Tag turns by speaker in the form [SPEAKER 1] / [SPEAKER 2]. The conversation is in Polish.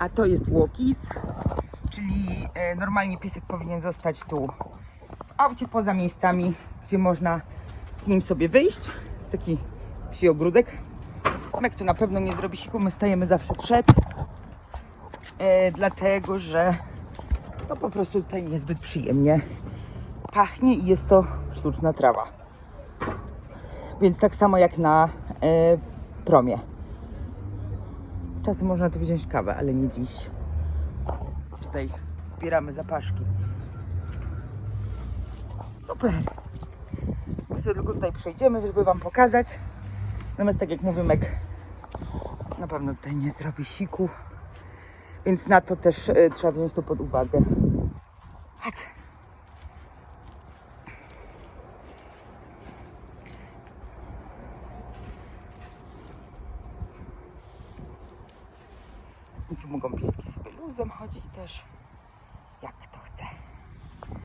[SPEAKER 1] A to jest walkies, czyli e, normalnie piesek powinien zostać tu w aucie poza miejscami, gdzie można z nim sobie wyjść. Jest taki psi ogródek. Mek tu na pewno nie zrobi siku, my stajemy zawsze przed. E, dlatego, że no po prostu tutaj niezbyt przyjemnie pachnie i jest to sztuczna trawa. Więc tak samo jak na e, promie. Czasem można tu wziąć kawę, ale nie dziś. Tutaj zbieramy zapaszki. Super. Sobie tylko tutaj przejdziemy, żeby Wam pokazać. Natomiast tak jak mówię, Mek na pewno tutaj nie zrobi siku. Więc na to też e, trzeba wziąć to pod uwagę. Chodź. Tu mogą pieski sobie luzem chodzić też. Jak